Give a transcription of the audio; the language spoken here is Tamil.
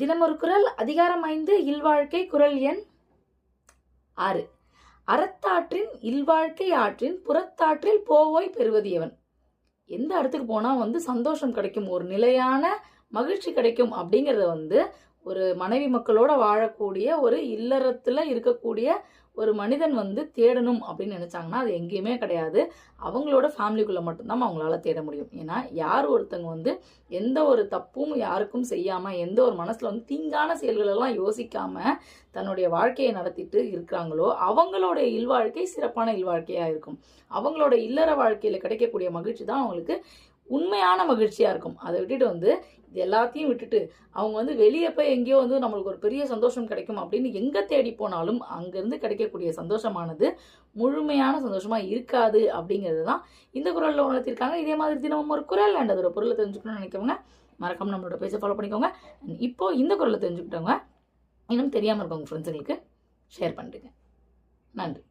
தினமொரு குரல் அதிகாரம் ஐந்து இல்வாழ்க்கை குரல் எண் ஆறு. அறத்தாற்றின் இல்வாழ்க்கை ஆற்றின் புறத்தாற்றில் போவோய் பெறுவது எவன் எந்த இடத்துக்கு போனால் வந்து சந்தோஷம் கிடைக்கும் ஒரு நிலையான மகிழ்ச்சி கிடைக்கும் அப்படிங்கிறத வந்து ஒரு மனைவி மக்களோட வாழக்கூடிய ஒரு இல்லறத்தில் இருக்கக்கூடிய ஒரு மனிதன் வந்து தேடணும் அப்படின்னு நினச்சாங்கன்னா அது எங்கேயுமே கிடையாது. அவங்களோட ஃபேமிலிக்குள்ளே மட்டும்தான் அவங்களால தேட முடியும். ஏன்னா யார் ஒருத்தங்க வந்து எந்த ஒரு தப்பும் யாருக்கும் செய்யாமல் எந்த ஒரு மனசில் வந்து தீங்கான செயல்களெல்லாம் யோசிக்காமல் தன்னுடைய வாழ்க்கையை நடத்திட்டு இருக்கிறாங்களோ அவங்களோட இல்வாழ்க்கை சிறப்பான இல்வாழ்க்கையாக இருக்கும். அவங்களோட இல்லற வாழ்க்கையில் கிடைக்கக்கூடிய மகிழ்ச்சி தான் அவங்களுக்கு உண்மையான மகிழ்ச்சியாக இருக்கும். அதை விட்டுட்டு வந்து இது எல்லாத்தையும் விட்டுட்டு அவங்க வந்து வெளியே போய் எங்கேயோ வந்து நம்மளுக்கு ஒரு பெரிய சந்தோஷம் கிடைக்கும் அப்படின்னு எங்கே தேடி போனாலும் அங்கேருந்து கிடைக்கக்கூடிய சந்தோஷமானது முழுமையான சந்தோஷமாக இருக்காது அப்படிங்கிறது தான் இந்த குரலில் உணர்த்திருக்காங்க. இதே மாதிரி தினமும் ஒரு குரல் அண்ட் அதோட பொருளை தெரிஞ்சுக்கணும்னு நினைக்கவங்க மறக்காம நம்மளோட பேஜை ஃபாலோ பண்ணிக்கோங்க. இப்போது இப்போ இந்த குரலை தெரிஞ்சுக்கிட்டவங்க இன்னும் தெரியாமல் இருக்கவங்க ஃப்ரெண்ட்ஸுங்களுக்கு ஷேர் பண்ணுறேங்க நன்றி.